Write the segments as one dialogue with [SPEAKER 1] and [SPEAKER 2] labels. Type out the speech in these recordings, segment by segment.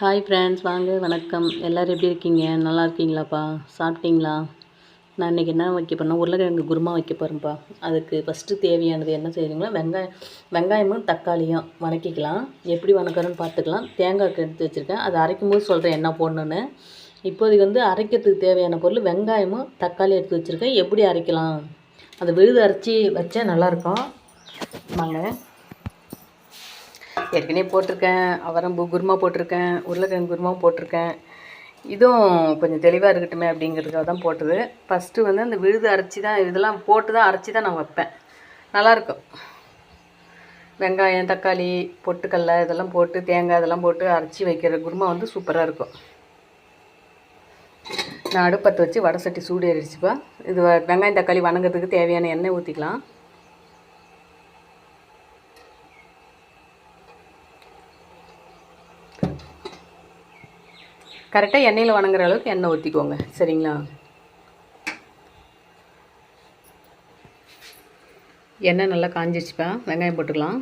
[SPEAKER 1] hi friends வாங்க வணக்கம் எல்லோரும் எப்படி இருக்கீங்க நல்லா இருக்கீங்களாப்பா சாப்பிட்டீங்களா நான் இன்றைக்கி என்ன வைக்க போனால் உருளைக்கிழங்கு குருமா வைக்க போகிறேன்ப்பா அதுக்கு ஃபஸ்ட்டு தேவையானது என்ன செய்கிறீங்களா வெங்காயம் வெங்காயமும் தக்காளியும் வணக்கிக்கலாம் எப்படி வணக்கிறோன்னு பார்த்துக்கலாம் தேங்காய்க்கு எடுத்து வச்சுருக்கேன் அதை அரைக்கும் போது சொல்கிறேன் என்ன போடணுன்னு இப்போதைக்கு வந்து அரைக்கிறதுக்கு தேவையான பொருள் வெங்காயமும் தக்காளி எடுத்து வச்சுருக்கேன் எப்படி அரைக்கலாம் அதை விழுது அரைச்சி வச்சா நல்லாயிருக்கும் வாங்க ஏற்கனவே போட்டிருக்கேன் அவரம்பு குருமா போட்டிருக்கேன் உருளைக்கிழங்கு குருமா போட்டிருக்கேன் இதுவும் கொஞ்சம் தெளிவாக இருக்கட்டுமே அப்படிங்கிறதுக்காக தான் போட்டது ஃபஸ்ட்டு வந்து அந்த விழுது அரைச்சி தான் இதெல்லாம் போட்டு தான் அரைச்சி தான் நான் வைப்பேன் நல்லாயிருக்கும் வெங்காயம் தக்காளி பொட்டுக்கடல இதெல்லாம் போட்டு தேங்காய் இதெல்லாம் போட்டு அரைச்சி வைக்கிற குருமா வந்து சூப்பராக இருக்கும் நான் அடுப்பத்தை வச்சு வடை சட்டி சூடு ஏறிடுச்சுப்பா இது வெங்காயம் தக்காளி வணங்கிறதுக்கு தேவையான எண்ணெய் ஊற்றிக்கலாம் கரெக்டாக எண்ணெயில் வணங்குற அளவுக்கு எண்ணெய் ஊற்றிக்கோங்க சரிங்களா எண்ணெய் நல்லா காஞ்சிச்சுப்பா வெங்காயம் போட்டுக்கலாம்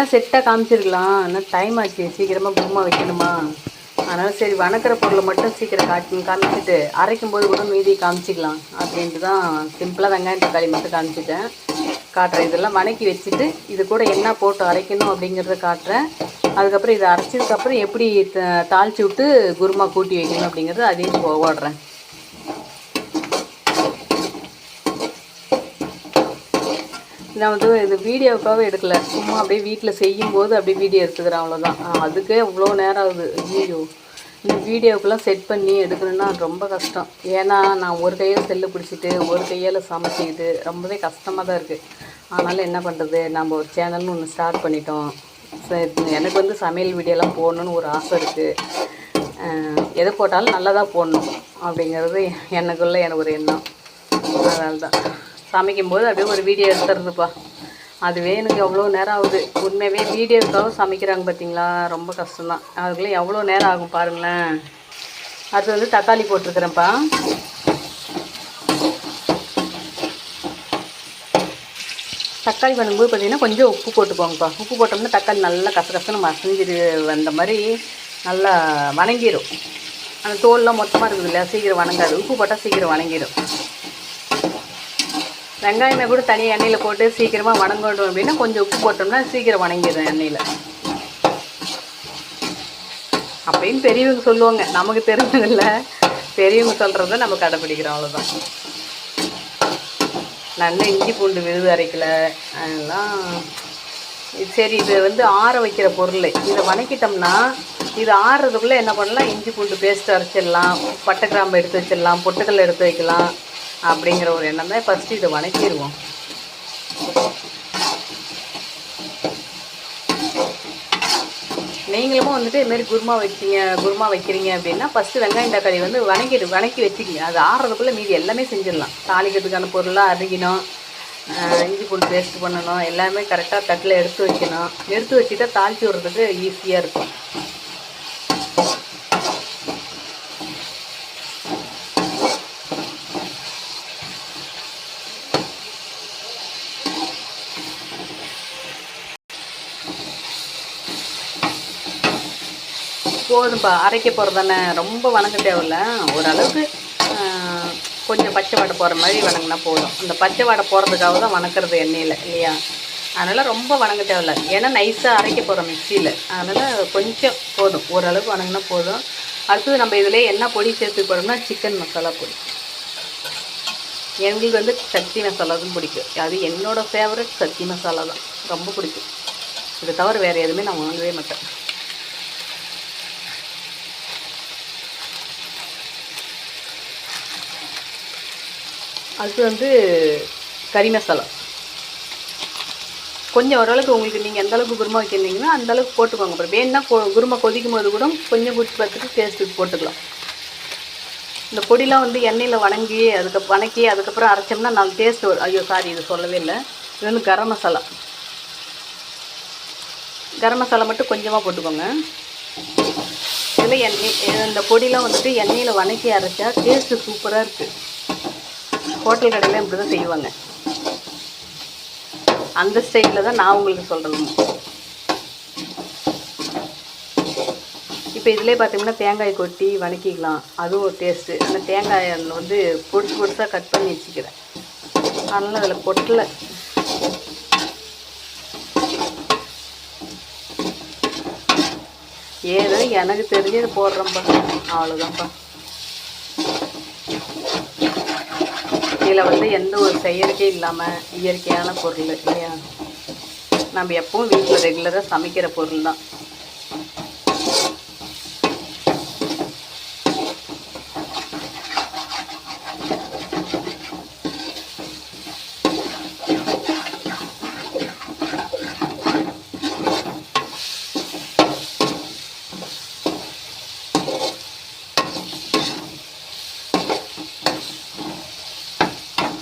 [SPEAKER 1] எல்லாம் செட்டாக காமிச்சிருக்கலாம் ஆனால் டைம் ஆச்சு சீக்கிரமாக கும்மா வைக்கணுமா அதனால் சரி வணக்கிற பொருளை மட்டும் சீக்கிரம் காட்டி காமிச்சிட்டு அரைக்கும் போது கூட மீதி காமிச்சிக்கலாம் அப்படின்ட்டு தான் சிம்பிளாக வெங்காயம் தக்காளி மட்டும் காமிச்சிட்டேன் காட்டுறேன் இதெல்லாம் வணக்கி வச்சுட்டு இது கூட என்ன போட்டு அரைக்கணும் அப்படிங்கிறத காட்டுறேன் அதுக்கப்புறம் இதை அரைச்சதுக்கப்புறம் எப்படி தாளித்து விட்டு குருமா கூட்டி வைக்கணும் அப்படிங்கிறது அதையும் ஓடுறேன் நான் வந்து இந்த வீடியோக்காகவே எடுக்கலை சும்மா அப்படியே வீட்டில் செய்யும்போது அப்படியே வீடியோ எடுத்துக்கிறேன் அவ்வளோதான் அதுக்கே அவ்வளோ நேரம் ஆகுது வீடியோ இந்த வீடியோக்கெல்லாம் செட் பண்ணி எடுக்கணுன்னா ரொம்ப கஷ்டம் ஏன்னா நான் ஒரு கையில் செல்லு பிடிச்சிட்டு ஒரு கையால் சமைச்சிக்கிட்டு ரொம்பவே கஷ்டமாக தான் இருக்குது ஆனாலும் என்ன பண்ணுறது நம்ம ஒரு சேனல்னு ஒன்று ஸ்டார்ட் பண்ணிட்டோம் எனக்கு வந்து சமையல் வீடியோலாம் போடணுன்னு ஒரு ஆசை இருக்குது எது போட்டாலும் நல்லதாக போடணும் அப்படிங்கிறது எனக்குள்ளே எனக்கு ஒரு எண்ணம் அதனால்தான் தான் சமைக்கும்போது அப்படியே ஒரு வீடியோ எடுத்துருதுப்பா அதுவே எனக்கு எவ்வளோ நேரம் ஆகுது உண்மையாகவே வீடியோக்காக சமைக்கிறாங்க பார்த்தீங்களா ரொம்ப கஷ்டம்தான் அதுக்குள்ளே எவ்வளோ நேரம் ஆகும் பாருங்களேன் அது வந்து தக்காளி போட்டிருக்கிறேன்ப்பா தக்காளி பண்ணும்போது பார்த்தீங்கன்னா கொஞ்சம் உப்பு போட்டுக்கோங்கப்பா உப்பு போட்டோம்னா தக்காளி நல்லா கச கசன்னு மசஞ்சிடு வந்த மாதிரி நல்லா வணங்கிடும் அந்த தோல்லாம் மொத்தமாக இருக்குது இல்லையா சீக்கிரம் வணங்காது உப்பு போட்டால் சீக்கிரம் வணங்கிடும் வெங்காயமே கூட தனியாக எண்ணெயில் போட்டு சீக்கிரமாக வணங்கணும் அப்படின்னா கொஞ்சம் உப்பு போட்டோம்னா சீக்கிரம் வணங்கிடும் எண்ணெயில் அப்படின்னு பெரியவங்க சொல்லுவாங்க நமக்கு தெரிஞ்சதில்ல பெரியவங்க சொல்கிறத நம்ம கடைப்பிடிக்கிறோம் அவ்வளோதான் நல்ல இஞ்சி பூண்டு விருது அரைக்கல அதெல்லாம் சரி இது வந்து ஆற வைக்கிற பொருள் இதை வணக்கிட்டோம்னா இது ஆறுறதுக்குள்ளே என்ன பண்ணலாம் இஞ்சி பூண்டு பேஸ்ட் அரைச்சிடலாம் பட்டை கிராம்பு எடுத்து வச்சிடலாம் பொட்டுக்கல் எடுத்து வைக்கலாம் அப்படிங்கிற ஒரு எண்ணம் தான் ஃபஸ்ட்டு இதை வணக்கிடுவோம் நீங்களும் வந்துட்டு இதுமாரி குருமா வைக்கிறீங்க குருமா வைக்கிறீங்க அப்படின்னா ஃபஸ்ட்டு வெங்காயம் தக்காளி வந்து வணக்கிடு வணக்கி வச்சுக்கிங்க அது ஆடுறதுக்குள்ளே மீதி எல்லாமே செஞ்சிடலாம் தாளிக்கிறதுக்கான பொருளாக அருகினோம் இஞ்சி பூண்டு பேஸ்ட் பண்ணணும் எல்லாமே கரெக்டாக தட்டில் எடுத்து வைக்கணும் எடுத்து வச்சுட்டா தாளித்து விடுறதுக்கு ஈஸியாக இருக்கும் போதும்ப்பா அரைக்க போகிறது தானே ரொம்ப வணங்க தேவையில்ல ஓரளவுக்கு கொஞ்சம் பச்சை வாடை போகிற மாதிரி வணங்கினா போதும் அந்த பச்சை வாடை போகிறதுக்காக தான் வணக்கிறது எண்ணெயில் இல்லையா அதனால் ரொம்ப வணங்க தேவையில்ல ஏன்னா நைஸாக அரைக்க போகிறோம் மிக்சியில் அதனால் கொஞ்சம் போதும் ஓரளவுக்கு வணங்கினா போதும் அடுத்தது நம்ம இதில் என்ன பொடி சேர்த்து போகிறோம்னா சிக்கன் மசாலா பொடி எங்களுக்கு வந்து சக்தி மசாலா தான் பிடிக்கும் அது என்னோடய ஃபேவரட் சக்தி மசாலா தான் ரொம்ப பிடிக்கும் இதை தவிர வேறு எதுவுமே நான் வாங்கவே மாட்டேன் அடுத்து வந்து கறி மசாலா கொஞ்சம் ஓரளவுக்கு உங்களுக்கு நீங்கள் எந்த அளவுக்கு குருமா வைக்கிறீங்கன்னா அந்த அளவுக்கு போட்டுக்கோங்க அப்புறம் வேணுன்னா குருமா கொதிக்கும் போது கூட கொஞ்சம் குடிச்சு பார்த்துட்டு டேஸ்ட்டுக்கு போட்டுக்கலாம் இந்த பொடிலாம் வந்து எண்ணெயில் வணங்கி அதுக்கு வணக்கி அதுக்கப்புறம் அரைச்சோம்னா நாலு டேஸ்ட் வரும் ஐயோ சாரி இது சொல்லவே இல்லை இது வந்து கரம் மசாலா கரம் மசாலா மட்டும் கொஞ்சமாக போட்டுக்கோங்க இதில் எண்ணெய் இந்த பொடிலாம் வந்துட்டு எண்ணெயில் வணக்கி அரைச்சா டேஸ்ட்டு சூப்பராக இருக்குது ஹோட்டல் கடையில் இப்படி தான் செய்வாங்க அந்த ஸ்டைலில் தான் நான் உங்களுக்கு சொல்கிறேன் இப்போ இதிலே பார்த்தீங்கன்னா தேங்காய் கொட்டி வணக்கிக்கலாம் அதுவும் ஒரு டேஸ்ட்டு அந்த தேங்காய் வந்து பொடிசு பொடிசாக கட் பண்ணி வச்சுக்கிறேன் அதனால் அதில் கொட்டலை ஏதோ எனக்கு தெரிஞ்சு போடுறோம்ப்பா அவ்வளோதான்ப்பா இதில் வந்து எந்த ஒரு செயற்கை இல்லாமல் இயற்கையான பொருள் இல்லையா நம்ம எப்பவும் வீட்டில் ரெகுலராக சமைக்கிற பொருள் தான்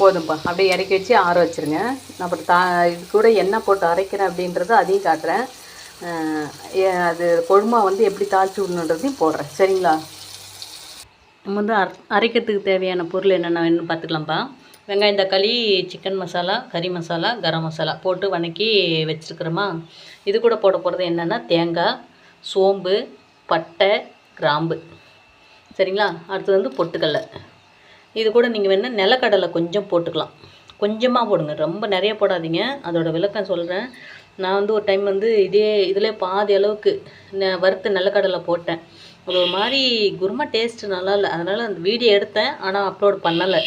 [SPEAKER 1] போதும்ப்பா அப்படியே இறக்கி வச்சு ஆற வச்சுருங்க நான் அப்புறம் தா இது கூட எண்ணெய் போட்டு அரைக்கிறேன் அப்படின்றத அதையும் காட்டுறேன் அது கொழுமா வந்து எப்படி தாளித்து விடணுன்றதையும் போடுறேன் சரிங்களா நம்ம வந்து அரைக்கிறதுக்கு தேவையான பொருள் என்னென்ன வேணும்னு பார்த்துக்கலாம்ப்பா வெங்காயம் தக்காளி சிக்கன் மசாலா கறி மசாலா கரம் மசாலா போட்டு வணக்கி வச்சுருக்குறோமா இது கூட போட போகிறது என்னென்னா தேங்காய் சோம்பு பட்டை கிராம்பு சரிங்களா அடுத்தது வந்து பொட்டுக்கடலை இது கூட நீங்கள் வேணால் நிலக்கடலை கொஞ்சம் போட்டுக்கலாம் கொஞ்சமாக போடுங்க ரொம்ப நிறைய போடாதீங்க அதோடய விளக்கம் சொல்கிறேன் நான் வந்து ஒரு டைம் வந்து இதே இதில் பாதி அளவுக்கு வறுத்து நிலக்கடலை போட்டேன் அது ஒரு மாதிரி குருமா டேஸ்ட்டு நல்லா இல்லை அதனால் அந்த வீடியோ எடுத்தேன் ஆனால் அப்லோடு பண்ணலை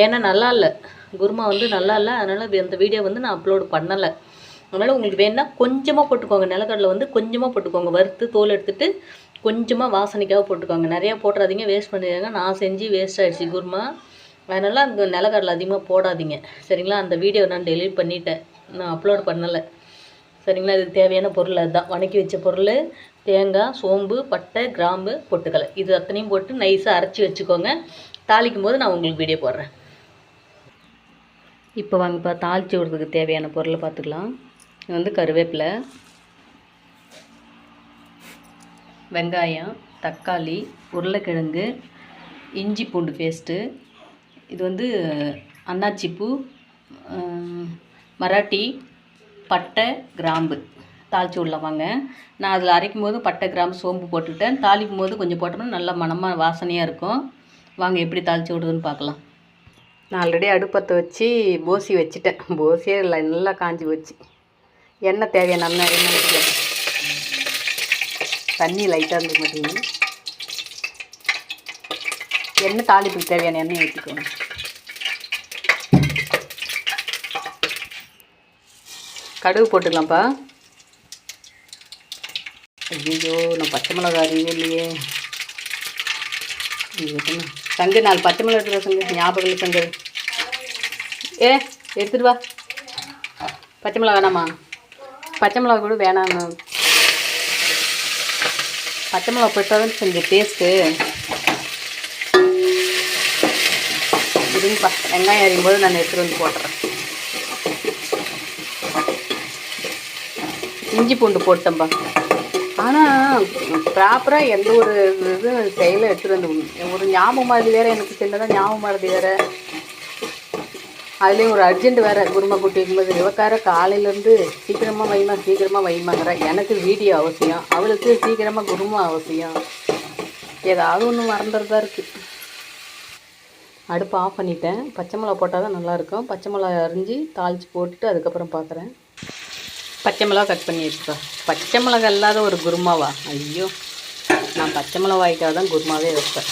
[SPEAKER 1] ஏன்னா நல்லா இல்லை குருமா வந்து நல்லா இல்லை அதனால் அந்த வீடியோ வந்து நான் அப்லோடு பண்ணலை அதனால் உங்களுக்கு வேணால் கொஞ்சமாக போட்டுக்கோங்க நிலக்கடலை வந்து கொஞ்சமாக போட்டுக்கோங்க வறுத்து தோல் எடுத்துகிட்டு கொஞ்சமாக வாசனைக்காக போட்டுக்கோங்க நிறையா போட்டுறாதீங்க வேஸ்ட் பண்ணிடுங்க நான் செஞ்சு வேஸ்ட் ஆகிடுச்சு குருமா அதனால் அந்த நிலக்கடலை அதிகமாக போடாதீங்க சரிங்களா அந்த வீடியோ நான் டெலிட் பண்ணிட்டேன் நான் அப்லோட் பண்ணலை சரிங்களா இதுக்கு தேவையான பொருள் அதுதான் வணக்கி வச்ச பொருள் தேங்காய் சோம்பு பட்டை கிராம்பு பொட்டுக்கலை இது அத்தனையும் போட்டு நைஸாக அரைச்சி வச்சுக்கோங்க தாளிக்கும் போது நான் உங்களுக்கு வீடியோ போடுறேன் இப்போ வாங்கப்பா தாளித்து விடுறதுக்கு தேவையான பொருளை பார்த்துக்கலாம் இது வந்து கருவேப்பிலை வெங்காயம் தக்காளி உருளைக்கிழங்கு இஞ்சி பூண்டு பேஸ்ட்டு இது வந்து அன்னாச்சிப்பூ மராட்டி பட்டை கிராம்பு தாளித்து விடலாமாங்க நான் அதில் அரைக்கும் போது பட்டை கிராம்பு சோம்பு போட்டுவிட்டேன் தாளிக்கும் போது கொஞ்சம் போட்டோம்னா நல்லா மனமாக வாசனையாக இருக்கும் வாங்க எப்படி தாளித்து விடுதுன்னு பார்க்கலாம் நான் ஆல்ரெடி அடுப்பத்தை வச்சு போசி வச்சுட்டேன் போசியே இல்லை நல்லா காஞ்சி வச்சு எண்ணெய் தேவையான எண்ணெய் தண்ணி லைட்டாக இருந்து மாட்டேங்குது எண்ணெய் தாளிப்புக்கு தேவையான எண்ணெய் ஊற்றிக்கோங்க கடுகு போட்டுக்கலாம்ப்பா ஐயோ நான் பச்சை மிளகா அறிவே இல்லையே சங்கு நாலு பச்சை மிளகா இருக்கிற சங்கு ஞாபகம் இல்லை சங்கு ஏ எடுத்துட்டு வா பச்சை மிளகா வேணாமா பச்சை மிளகா கூட வேணாம் பச்சை மிளகா போட்டாலும் கொஞ்சம் டேஸ்ட்டு இருங்கப்பா வெங்காயம் அறியும் போது நான் எடுத்துகிட்டு வந்து போட்டுறேன் இஞ்சி பூண்டு போட்டேன்ப்பா ஆனால் ப்ராப்பராக எந்த ஒரு இதுவும் செயலும் எடுத்துகிட்டு வந்து ஒரு ஞாபகம் மாதிரி வேறு எனக்கு சின்னதாக ஞாபகம் மாதிரி வேறு அதுலேயும் ஒரு அர்ஜென்ட் வேறு குருமா குட்டிக்கும்போது இவக்கார காலையிலேருந்து சீக்கிரமாக வைமா சீக்கிரமாக வைமாங்கிற எனக்கு வீடியோ அவசியம் அவளுக்கு சீக்கிரமாக குருமா அவசியம் ஏதாவது ஒன்று மறந்துறதா இருக்குது அடுப்பு ஆஃப் பண்ணிட்டேன் பச்சை மிளகா போட்டால் தான் நல்லாயிருக்கும் பச்சை மிளகா அரிஞ்சு தாளித்து போட்டுட்டு அதுக்கப்புறம் பார்க்குறேன் பச்சை மிளகா கட் பண்ணி வச்சுக்கோ பச்சை மிளகா இல்லாத ஒரு குருமாவா ஐயோ நான் பச்சை மிளகாய்க்காக தான் குருமாவே வைப்பேன்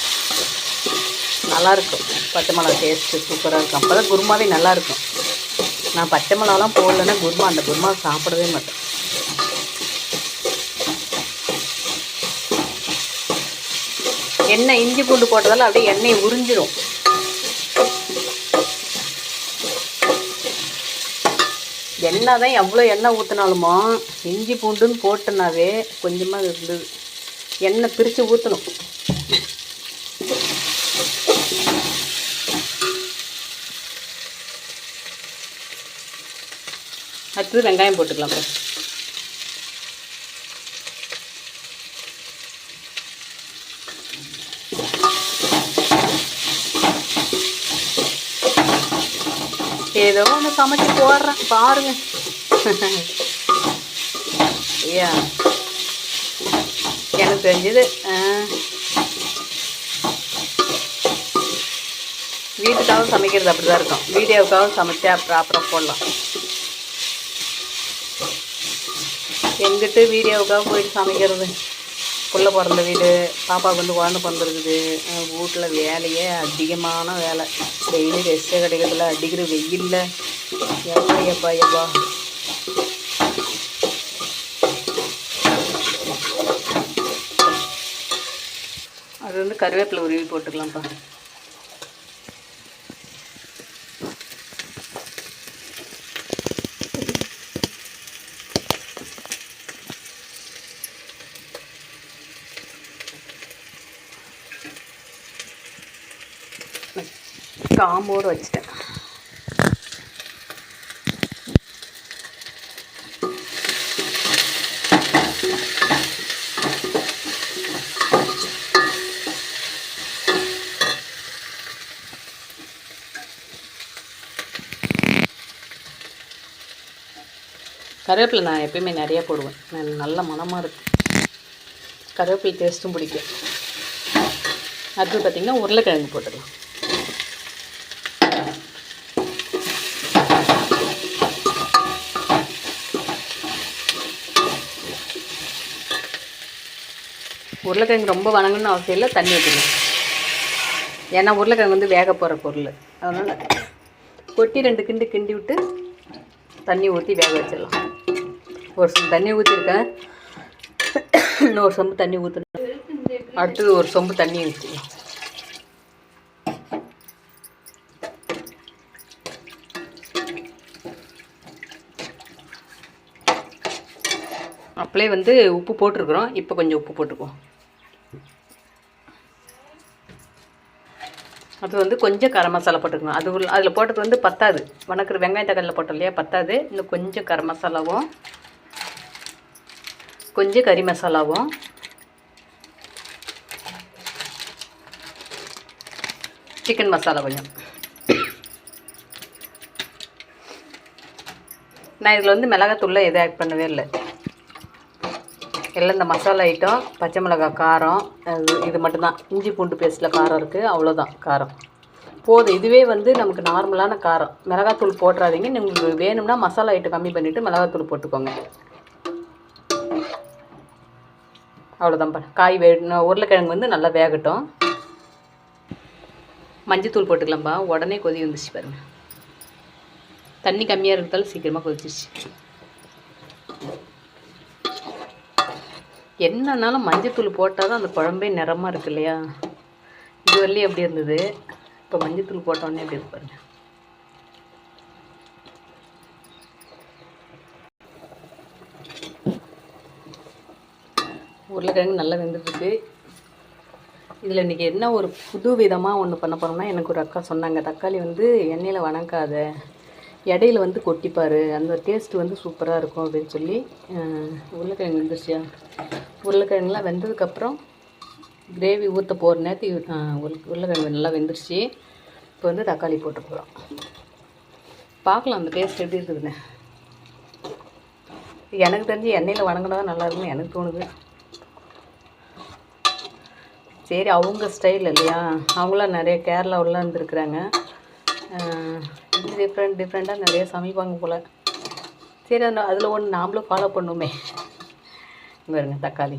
[SPEAKER 1] நல்லாயிருக்கும் பச்சை மிளகா டேஸ்ட்டு சூப்பராக இருக்கும் அப்போ தான் குருமாவே நல்லாயிருக்கும் நான் பச்சை மிளகாலாம் போடலன்னா குருமா அந்த குருமா சாப்பிடவே மாட்டேன் எண்ணெய் இஞ்சி பூண்டு போட்டதால் அப்படியே எண்ணெய் உறிஞ்சிடும் எண்ணெய் தான் எவ்வளோ எண்ணெய் ஊற்றினாலுமோ இஞ்சி பூண்டுன்னு போட்டுனாவே கொஞ்சமாக இருந்தது எண்ணெய் பிரித்து ஊற்றணும் அடுத்தது வெங்காயம் போட்டுக்கலாம் ஃபஸ்ட் ஏதோ ஒன்று சமைச்சு போடுறேன் பாருங்க ஐயா எனக்கு தெரிஞ்சது வீட்டுக்காகவும் சமைக்கிறது அப்படி தான் இருக்கும் வீடியோவுக்காகவும் சமைச்சா ப்ராப்பராக போடலாம் எங்கிட்டு வீடியோவுக்காக போயிட்டு சமைக்கிறது பிள்ளை பிறந்த வீடு பாப்பாவுக்கு வந்து குழந்தை பிறந்துருக்குது வீட்டில் வேலையே அதிகமான வேலை டெய்லி ரெஸ்ட்டே கிடைக்கிறதில்ல அடிக்கிற வெயில் எப்பா எப்பா எப்பா அது வந்து கருவேப்பிலை உருவி போட்டுக்கலாம்ப்பா காம்போடு வச்சுட்டேன் கருவேப்பில் நான் எப்பயுமே நிறையா போடுவேன் நல்ல மனமாக இருக்கும் கருவேப்பிலை டேஸ்ட்டும் பிடிக்கும் அடுத்து பார்த்திங்கன்னா உருளைக்கிழங்கு போட்டுடலாம் உருளைக்கிழங்கு ரொம்ப வணங்கணும்னு அவசியம் இல்லை தண்ணி ஊற்றிக்கணும் ஏன்னா உருளைக்கிழங்கு வந்து வேக போகிற பொருள் அதனால் கொட்டி ரெண்டு கிண்டு கிண்டி விட்டு தண்ணி ஊற்றி வேக வச்சிடலாம் ஒரு சொம்பு தண்ணி ஊற்றிருக்கேன் இன்னும் ஒரு சொம்பு தண்ணி ஊற்றணும் அடுத்தது ஒரு சொம்பு தண்ணி ஊற்றிக்கலாம் அப்படியே வந்து உப்பு போட்டிருக்குறோம் இப்போ கொஞ்சம் உப்பு போட்டுக்குவோம் அது வந்து கொஞ்சம் கரம் மசாலா போட்டுக்கணும் அது அதில் போட்டது வந்து பத்தாது வணக்கிற வெங்காய தக்காளியில் போட்டோம் இல்லையா பத்தாது இன்னும் கொஞ்சம் கரம் மசாலாவும் கொஞ்சம் கறி மசாலாவும் சிக்கன் மசாலா கொஞ்சம் நான் இதில் வந்து மிளகாத்தூளில் எதுவும் ஆட் பண்ணவே இல்லை எல்லாம் இந்த மசாலா ஐட்டம் பச்சை மிளகாய் காரம் இது இது மட்டும்தான் இஞ்சி பூண்டு பேஸ்ட்டில் காரம் இருக்குது அவ்வளோதான் காரம் போதும் இதுவே வந்து நமக்கு நார்மலான காரம் மிளகாத்தூள் போட்டுறாதீங்க நீங்கள் வேணும்னா மசாலா ஐட்டம் கம்மி பண்ணிவிட்டு மிளகாத்தூள் போட்டுக்கோங்க அவ்வளோதான்ப்பா காய் வே உருளைக்கிழங்கு வந்து நல்லா வேகட்டும் மஞ்சத்தூள் போட்டுக்கலாம்ப்பா உடனே கொதி வந்துச்சு பாருங்கள் தண்ணி கம்மியாக இருக்கிறதால சீக்கிரமாக கொதிச்சிச்சு என்னன்னாலும் மஞ்சத்தூள் போட்டால் தான் அந்த குழம்பே நிறமாக இருக்கு இல்லையா இது வரலையும் எப்படி இருந்தது இப்போ மஞ்சத்தூள் போட்டோடனே எப்படி இருக்கு உருளைக்கிழங்கு நல்லா வெந்துட்டுருக்கு இதில் இன்றைக்கி என்ன ஒரு புது விதமாக ஒன்று பண்ண போகிறோம்னா எனக்கு ஒரு அக்கா சொன்னாங்க தக்காளி வந்து எண்ணெயில் வணங்காத இடையில வந்து கொட்டிப்பார் அந்த டேஸ்ட் வந்து சூப்பராக இருக்கும் அப்படின்னு சொல்லி உருளைக்கிழங்கு வந்துருச்சியா உருளைக்கிழங்குலாம் வெந்ததுக்கப்புறம் கிரேவி ஊற்ற போகிற நேரத்துக்கு உருளைக்கிழங்கு நல்லா வெந்துருச்சு இப்போ வந்து தக்காளி போட்டு போகிறோம் பார்க்கலாம் அந்த டேஸ்ட் எப்படி இருக்குதுன்னு எனக்கு தெரிஞ்சு எண்ணெயில் வணங்கினா நல்லா இருக்குன்னு எனக்கு தோணுது சரி அவங்க ஸ்டைல் இல்லையா அவங்களாம் நிறைய கேரளாவிலாம் இருந்துருக்குறாங்க டிஃப்ரெண்ட் டிஃப்ரெண்ட்டாக நிறைய சமைப்பாங்க போல் சரி அந்த அதில் ஒன்று நாம்ளும் ஃபாலோ பண்ணுவோமே பாருங்க தக்காளி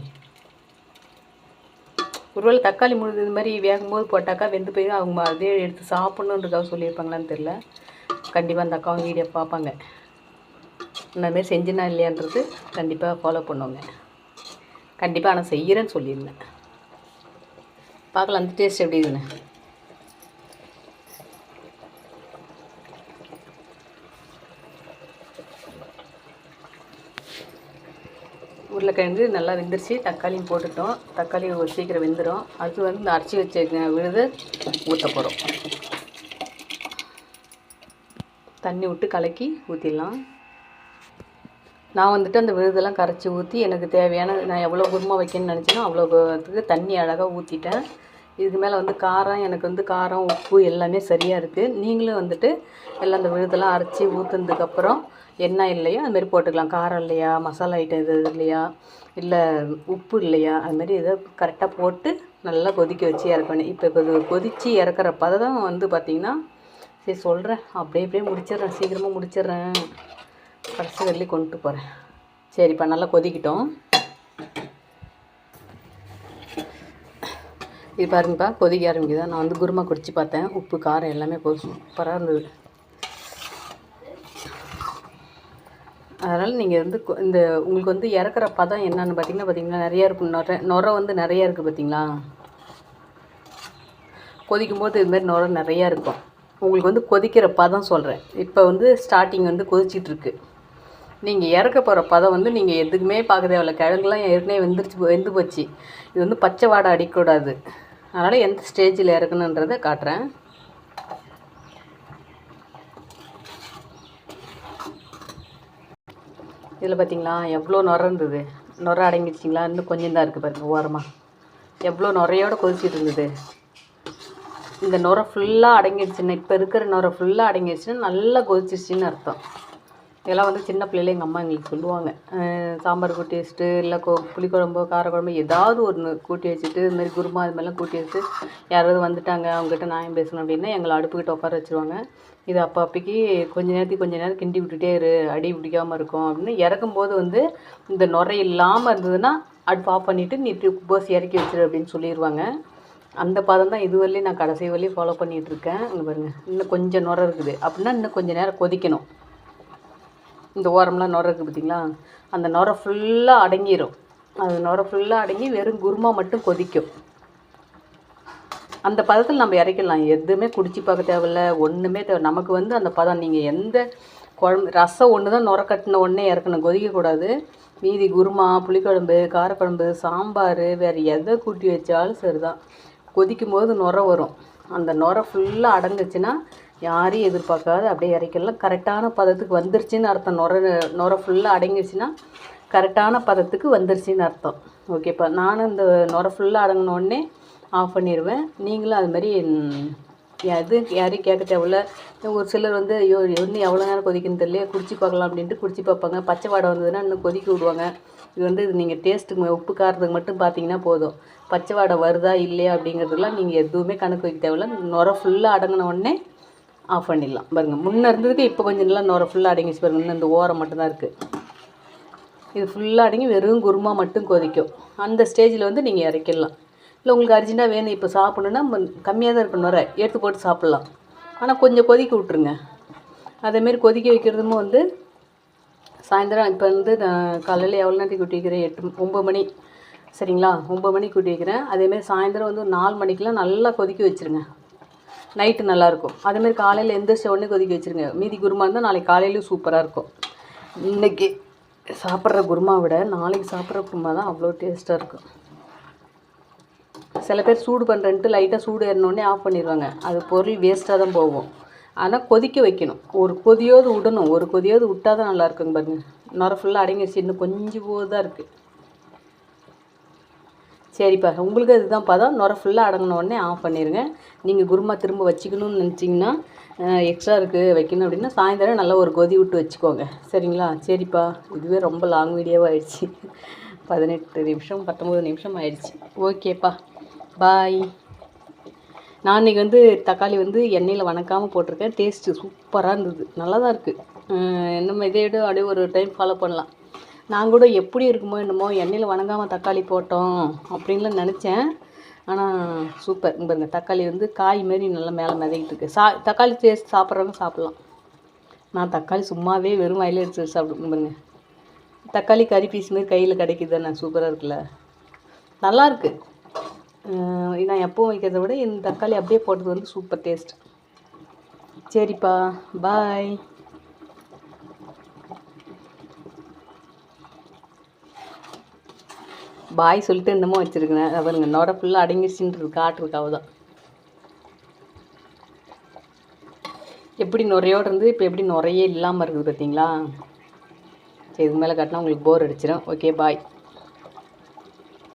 [SPEAKER 1] ஒருவேளை தக்காளி முழுது இது மாதிரி வேகும்போது போட்டாக்கா வெந்து போய் அவங்க அதே எடுத்து சாப்பிட்ணுன்றதுக்காக சொல்லியிருப்பாங்களான்னு தெரில கண்டிப்பாக அந்த அக்காவும் வீடியோ பார்ப்பாங்க இந்தமாரி செஞ்சுனா இல்லையான்றது கண்டிப்பாக ஃபாலோ பண்ணுவோங்க கண்டிப்பாக ஆனால் செய்கிறேன்னு சொல்லியிருந்தேன் பார்க்கலாம் அந்த டேஸ்ட் எப்படி இருக்குன்னு உருளைக்கிழங்கு நல்லா வெந்துருச்சு தக்காளியும் போட்டுட்டோம் தக்காளி சீக்கிரம் வெந்துடும் அடுத்து வந்து இந்த அரைச்சி வச்ச விழுது ஊற்ற போகிறோம் தண்ணி விட்டு கலக்கி ஊற்றிடலாம் நான் வந்துட்டு அந்த விழுதெல்லாம் கரைச்சி ஊற்றி எனக்கு தேவையான நான் எவ்வளோ குருமா வைக்கணும்னு நினச்சினோ அவ்வளோத்துக்கு தண்ணி அழகாக ஊற்றிட்டேன் இதுக்கு மேலே வந்து காரம் எனக்கு வந்து காரம் உப்பு எல்லாமே சரியாக இருக்குது நீங்களும் வந்துட்டு எல்லாம் அந்த விழுதெல்லாம் அரைச்சி ஊற்றுனதுக்கப்புறம் எண்ணெய் இல்லையோ அதுமாரி போட்டுக்கலாம் காரம் இல்லையா மசாலா ஐட்டம் இது இல்லையா இல்லை உப்பு இல்லையா அதுமாரி இதை கரெக்டாக போட்டு நல்லா கொதிக்க வச்சு இறக்கணும் இப்போ கொதி கொதித்து இறக்குற பதம் வந்து பார்த்திங்கன்னா சரி சொல்கிறேன் அப்படியே அப்படியே முடிச்சிடுறேன் சீக்கிரமாக முடிச்சிடுறேன் கடைசி வரலையும் கொண்டுட்டு போகிறேன் சரிப்பா நல்லா கொதிக்கிட்டோம் இது பாருங்கப்பா கொதிக்க ஆரம்பிக்குதான் நான் வந்து குருமா குடிச்சு பார்த்தேன் உப்பு காரம் எல்லாமே சூப்பராக இருந்தது அதனால் நீங்கள் வந்து இந்த உங்களுக்கு வந்து இறக்குற பதம் என்னென்னு பார்த்தீங்கன்னா பார்த்தீங்கன்னா நிறையா இருக்கும் நுர நுர வந்து நிறையா இருக்குது பார்த்தீங்களா போது இதுமாரி நுர நிறையா இருக்கும் உங்களுக்கு வந்து கொதிக்கிற பதம் சொல்கிறேன் இப்போ வந்து ஸ்டார்டிங் வந்து கொதிச்சிட்ருக்கு நீங்கள் இறக்க போகிற பதம் வந்து நீங்கள் எதுக்குமே பார்க்க தேவையில்ல கிழங்குலாம் ஏற்கனவே வெந்துருச்சு வெந்து போச்சு இது வந்து பச்சை வாடை அடிக்கக்கூடாது அதனால் எந்த ஸ்டேஜில் இறக்கணுன்றதை காட்டுறேன் இதில் பார்த்தீங்களா எவ்வளோ நுர இருந்தது நுர அடங்கிடுச்சிங்களா இன்னும் கொஞ்சம் தான் இருக்குது பாருங்கள் ஓரமாக எவ்வளோ நுரையோடு கொதிச்சுட்டு இருந்தது இந்த நுர ஃபுல்லாக அடங்கிடுச்சுன்னா இப்போ இருக்கிற நுர ஃபுல்லாக அடங்கிடுச்சுன்னா நல்லா கொதிச்சிருச்சின்னு அர்த்தம் இதெல்லாம் வந்து சின்ன பிள்ளையில எங்கள் அம்மா எங்களுக்கு சொல்லுவாங்க சாம்பார் கூட்டி வச்சுட்டு இல்லை கொ புளிக்குழம்போ காரக்குழம்போ ஏதாவது ஒன்று கூட்டி வச்சுட்டு மாதிரி குருமா இது மாதிரிலாம் கூட்டி வச்சு யாராவது வந்துட்டாங்க அவங்ககிட்ட நியாயம் பேசணும் அப்படின்னா எங்களை அடுப்புக்கிட்ட உட்கார வச்சுருவாங்க இது அப்போ அப்போக்கி கொஞ்ச நேரத்துக்கு கொஞ்ச நேரம் கிண்டி விட்டுட்டே இரு அடி பிடிக்காமல் இருக்கும் அப்படின்னு இறக்கும்போது வந்து இந்த நுரை இல்லாமல் இருந்ததுன்னா அடுப்பு ஆஃப் பண்ணிவிட்டு நீ போஸ் இறக்கி வச்சிரு அப்படின்னு சொல்லிடுவாங்க அந்த பதம் தான் இதுவரையிலையும் நான் கடைசி வரையும் ஃபாலோ பண்ணிகிட்ருக்கேன் இங்கே பாருங்கள் இன்னும் கொஞ்சம் நுரை இருக்குது அப்படின்னா இன்னும் கொஞ்சம் நேரம் கொதிக்கணும் இந்த ஓரம்லாம் நுரை இருக்குது பார்த்திங்களா அந்த நுரை ஃபுல்லாக அடங்கிடும் அது நுரை ஃபுல்லாக அடங்கி வெறும் குருமா மட்டும் கொதிக்கும் அந்த பதத்தில் நம்ம இறக்கிடலாம் எதுவுமே குடிச்சு பார்க்க தேவையில்ல ஒன்றுமே தேவை நமக்கு வந்து அந்த பதம் நீங்கள் எந்த குழம்பு ரசம் ஒன்று தான் நுரக்கட்டின உடனே இறக்கணும் கொதிக்கக்கூடாது மீதி குருமா புளிக்குழம்பு காரக்குழம்பு சாம்பார் வேறு எதை கூட்டி வச்சாலும் சரி தான் கொதிக்கும் போது நுர வரும் அந்த நுர ஃபுல்லாக அடங்குச்சுன்னா யாரையும் எதிர்பார்க்காது அப்படியே இறக்கிடலாம் கரெக்டான பதத்துக்கு வந்துருச்சுன்னு அர்த்தம் நுர நுர ஃபுல்லாக அடங்கிடுச்சுன்னா கரெக்டான பதத்துக்கு வந்துருச்சுன்னு அர்த்தம் ஓகேப்பா நானும் இந்த நுர ஃபுல்லாக உடனே ஆஃப் பண்ணிடுவேன் நீங்களும் அது மாதிரி எது யாரையும் கேட்க தேவையில்ல ஒரு சிலர் வந்து ஐயோ இன்னும் எவ்வளோ நேரம் கொதிக்கணும் தெரியல குடிச்சு பார்க்கலாம் அப்படின்ட்டு குடிச்சு பார்ப்பாங்க பச்சை வாடை வந்ததுன்னா இன்னும் கொதிக்க விடுவாங்க இது வந்து இது நீங்கள் டேஸ்ட்டுக்கு உப்பு காரத்துக்கு மட்டும் பார்த்தீங்கன்னா போதும் பச்சை வாடை வருதா இல்லையா அப்படிங்கிறதுலாம் நீங்கள் எதுவுமே கணக்கு வைக்க தேவையில்ல நுரை ஃபுல்லாக அடங்கின உடனே ஆஃப் பண்ணிடலாம் பாருங்கள் முன்னே இருந்ததுக்கு இப்போ கொஞ்சம் நல்லா நுரை ஃபுல்லாக அடங்கிச்சு பாருங்கள் இன்னும் இந்த ஓரம் மட்டும்தான் இருக்குது இது ஃபுல்லாக அடங்கி வெறும் குருமா மட்டும் கொதிக்கும் அந்த ஸ்டேஜில் வந்து நீங்கள் இறக்கிடலாம் இல்லை உங்களுக்கு அர்ஜென்ட்டாக வேணும் இப்போ சாப்பிடணுன்னா கம்மியாக தான் இருக்கணும் வர எடுத்து போட்டு சாப்பிட்லாம் ஆனால் கொஞ்சம் கொதிக்க விட்ருங்க அதேமாரி கொதிக்க வைக்கிறதுமும் வந்து சாயந்தரம் இப்போ வந்து நான் காலையில் எவ்வளோ நேரத்துக்கு கூட்டி வைக்கிறேன் எட்டு ஒம்பது மணி சரிங்களா ஒம்பது மணிக்கு கூட்டி வைக்கிறேன் அதேமாரி சாயந்தரம் வந்து நாலு மணிக்கெலாம் நல்லா கொதிக்க வச்சுருங்க நைட்டு நல்லாயிருக்கும் அதேமாரி காலையில் எந்திரிச்ச உடனே கொதிக்க வச்சுருங்க மீதி குருமா இருந்தால் நாளைக்கு காலையிலும் சூப்பராக இருக்கும் இன்றைக்கி சாப்பிட்ற குருமா விட நாளைக்கு சாப்பிட்ற குருமா தான் அவ்வளோ டேஸ்ட்டாக இருக்கும் சில பேர் சூடு பண்ணுறேன்ட்டு லைட்டாக சூடு ஏறினோடனே ஆஃப் பண்ணிடுவாங்க அது பொருள் வேஸ்ட்டாக தான் போகும் ஆனால் கொதிக்க வைக்கணும் ஒரு கொதியோது விடணும் ஒரு கொதியோது விட்டால் தான் நல்லா இருக்குங்க பாருங்க நுர ஃபுல்லாக அடங்கிடுச்சு இன்னும் கொஞ்சம் போது தான் இருக்குது சரிப்பா உங்களுக்கு இதுதான் பதம் நுர ஃபுல்லாக அடங்கினோடனே ஆஃப் பண்ணிடுங்க நீங்கள் குருமா திரும்ப வச்சுக்கணும்னு நினச்சிங்கன்னா எக்ஸ்ட்ரா இருக்குது வைக்கணும் அப்படின்னா சாயந்தரம் நல்லா ஒரு கொதி விட்டு வச்சுக்கோங்க சரிங்களா சரிப்பா இதுவே ரொம்ப லாங் வீடியோவாக ஆயிடுச்சு பதினெட்டு நிமிஷம் பத்தொம்பது நிமிஷம் ஆயிடுச்சு ஓகேப்பா பாய் நான் இன்றைக்கி வந்து தக்காளி வந்து எண்ணெயில் வணக்காமல் போட்டிருக்கேன் டேஸ்ட்டு சூப்பராக இருந்தது நல்லா தான் இருக்குது நம்ம இதே விட அப்படியே ஒரு டைம் ஃபாலோ பண்ணலாம் நான் கூட எப்படி இருக்குமோ என்னமோ எண்ணெயில் வணங்காமல் தக்காளி போட்டோம் அப்படின்லாம் நினச்சேன் ஆனால் சூப்பர் பாருங்க தக்காளி வந்து காய் மாரி நல்லா மேலே மிதக்கிட்டு இருக்கு சா தக்காளி டேஸ்ட் சாப்பிட்றவங்க சாப்பிட்லாம் நான் தக்காளி சும்மாவே வெறும் வயலில் எடுத்து சாப்பிடுவேன் பாருங்க தக்காளி கறி பீஸ் மாரி கையில் கிடைக்குது நான் சூப்பராக இருக்குல்ல நல்லாயிருக்கு நான் எப்போவும் வைக்கிறத விட இந்த தக்காளி அப்படியே போட்டது வந்து சூப்பர் டேஸ்ட் சரிப்பா பாய் பாய் சொல்லிட்டு என்னமோ ஃபுல்லாக எப்படி இருந்து இப்போ எப்படி இல்லாமல் இருக்குது சரி இது மேலே காட்டினா உங்களுக்கு போர் அடிச்சிடும் ஓகே பாய்